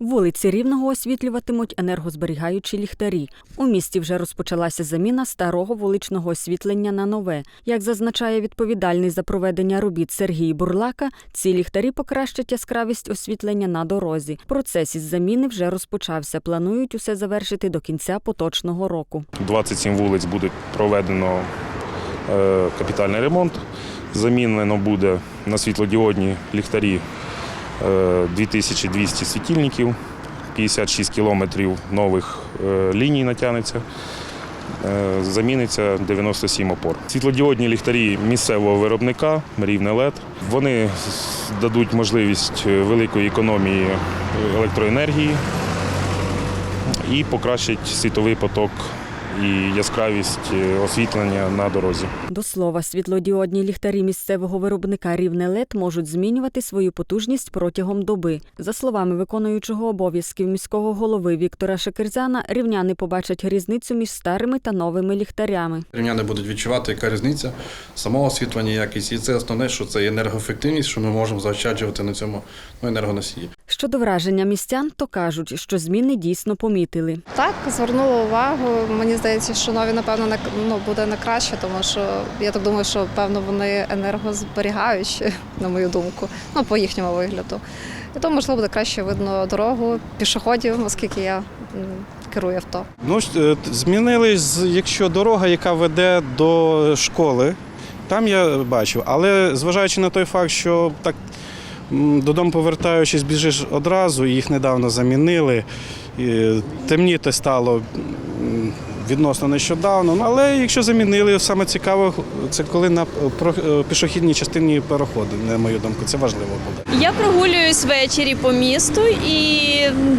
Вулиці Рівного освітлюватимуть енергозберігаючі ліхтарі. У місті вже розпочалася заміна старого вуличного освітлення на нове. Як зазначає відповідальний за проведення робіт Сергій Бурлака, ці ліхтарі покращать яскравість освітлення на дорозі. Процес із заміни вже розпочався. Планують усе завершити до кінця поточного року. 27 вулиць буде проведено е, капітальний ремонт. Замінено буде на світлодіодні ліхтарі 2200 світильників, 56 кілометрів нових е, ліній натягнеться. Е, Заміниться 97 опор. Світлодіодні ліхтарі місцевого виробника Рівне LED. Вони дадуть можливість е, великої економії електроенергії і покращить світовий поток і яскравість е, освітлення на дорозі. До слова, світлодіодні ліхтарі місцевого виробника Рівне ЛЕД можуть змінювати свою потужність протягом доби. За словами виконуючого обов'язків міського голови Віктора Шекерзяна, рівняни побачать різницю між старими та новими ліхтарями. Рівняни будуть відчувати, яка різниця самого освітлення, якість. І це основне, що це енергоефективність, що ми можемо заощаджувати на цьому ну, енергоносії. Щодо враження містян, то кажуть, що зміни дійсно помітили. Так, звернула увагу. Мені здається, що нові, напевно, на ну, буде на краще, тому що я так думаю, що певно вони енергозберігаючі, на мою думку, ну по їхньому вигляду. І то, можливо, буде краще видно дорогу пішоходів, оскільки я керую авто. Ну, е, змінились, з- якщо дорога, яка веде до школи, там я бачив. Але зважаючи на той факт, що так додому повертаючись, біжиш одразу, їх недавно замінили. Темніти стало відносно нещодавно. Ну, Але якщо замінили, саме цікаво, це коли на е, пішохідній частині переходу, на мою думку, це важливо буде. Я прогулююсь ввечері по місту і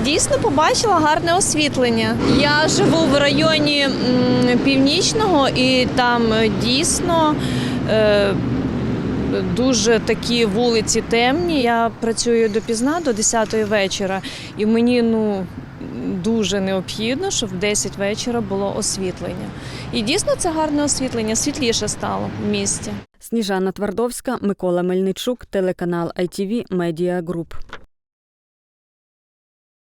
дійсно побачила гарне освітлення. Я живу в районі північного і там е, дійсно. Дуже такі вулиці темні. Я працюю допізна до 10 вечора, і мені ну дуже необхідно, щоб в 10 вечора було освітлення. І дійсно це гарне освітлення, світліше стало в місті. Сніжана Твардовська, Микола Мельничук, телеканал ITV Media Group.